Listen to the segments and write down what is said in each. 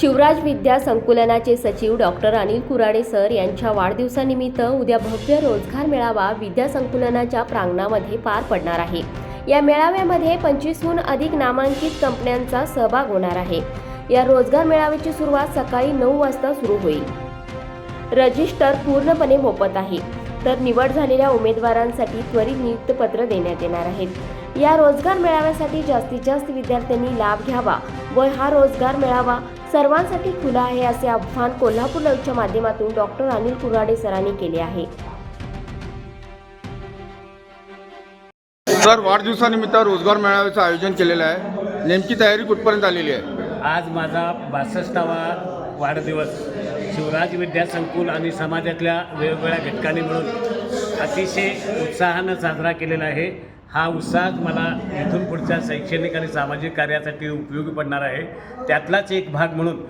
शिवराज विद्या संकुलनाचे सचिव doctor Anil Kurade sir यांच्या वाढदिवसानिमित्त उद्या भव्य रोजगार मेळावा विद्या संकुलनाच्या प्रांगणामध्ये पार पडणार आहे. या मेळाव्यामध्ये पंचवीसहून अधिक नामांकित कंपन्यांचा सहभाग होणार आहे. या रोजगार मेळाव्याची सुरुवात सकाळी नऊ वाजता सुरू होईल. रजिस्टर पूर्णपणे मोफत आहे. तर निवड झालेल्या उमेदवारांसाठी त्वरित नियुक्तपत्र देण्यात येणार आहेत. या रोजगार मेळाव्यासाठी जास्तीत जास्त विद्यार्थ्यांनी लाभ घ्यावा व हा रोजगार मेळावा सर्वांसाठी खुला आहे असे आव्हान कोल्हापूर लाईव्हच्या माध्यमातून डॉक्टर अनिल कुराडे सरांनी केले आहे. सर वाढदिवसानिमित्त रोजगार मेळाव्याचं आयोजन केलेलं आहे. नेमकी तयारी कुठपर्यंत आलेली आहे? आज माझा बासष्टावा वाढदिवस. शिवराज विद्या संकुल आणि समाजातल्या वेगवेगळ्या घटकांनी मिळून अतिशय उत्साहानं साजरा केलेला आहे. हा उत्साह मला इथून पुढच्या शैक्षणिक आणि सामाजिक कार्यासाठी उपयोगी पडणार आहे. त्यातलाच एक भाग म्हणून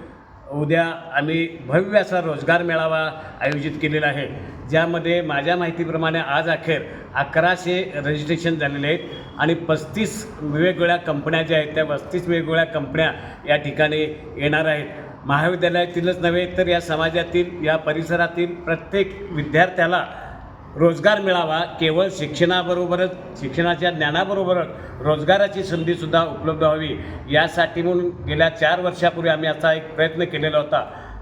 उद्या आम्ही भव्य असा रोजगार मेळावा आयोजित केलेला आहे. ज्यामध्ये माझ्या माहितीप्रमाणे आज अखेर अकराशे रजिस्ट्रेशन झालेले आहेत आणि पस्तीस वेगवेगळ्या कंपन्या ज्या आहेत त्या पस्तीस वेगवेगळ्या कंपन्या या ठिकाणी येणार आहेत. महाविद्यालयातीलच नव्हे तर या समाजातील या परिसरातील प्रत्येक विद्यार्थ्याला रोजगार मिळावा केवळ शिक्षणाबरोबरच शिक्षणाच्या ज्ञानाबरोबरच रोजगाराची संधीसुद्धा उपलब्ध व्हावी यासाठी म्हणून गेल्या चार वर्षापूर्वी आम्ही असा एक प्रयत्न केलेला होता.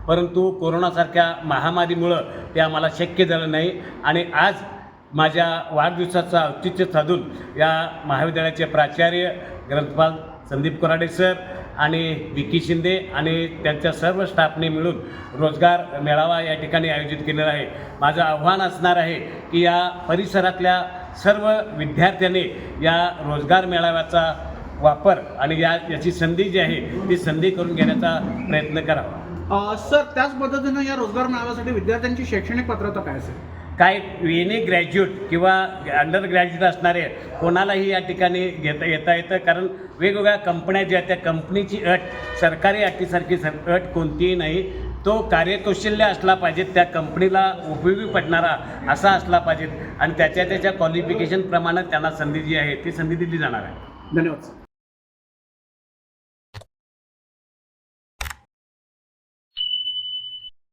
परंतु कोरोनासारख्या महामारीमुळं ते आम्हाला शक्य झालं नाही आणि आज माझ्या वाढदिवसाचं औचित्य साधून या महाविद्यालयाचे प्राचार्य ग्रंथपाल संदीप कोराडे सर आणि विकी शिंदे आणि त्यांच्या सर्व स्टाफने मिळून रोजगार मेळावा या ठिकाणी आयोजित केलेला आहे. माझं आव्हान असणार आहे की या परिसरातल्या सर्व विद्यार्थ्यांनी या रोजगार मेळाव्याचा वापर आणि या याची संधी जी आहे ती संधी करून घेण्याचा प्रयत्न करावा. सर त्याच पद्धतीनं या रोजगार मेळाव्यासाठी विद्यार्थ्यांची शैक्षणिक पात्रता काय असेल? काय एनी ग्रॅज्युएट किंवा अंडर ग्रॅज्युएट असणारे कोणालाही या ठिकाणी घेता येता येतं. कारण वेगवेगळ्या कंपन्या ज्या त्या कंपनीची अट सरकारी अटीसारखी सर अट कोणतीही नाही. तो कार्यकौशल्य असला पाहिजे त्या कंपनीला उपयोगी पडणारा असा असला पाहिजे. आणि त्याच्या त्याच्या क्वालिफिकेशनप्रमाणे त्यांना संधी जी आहे ती संधी दिली जाणार आहे. धन्यवाद सर.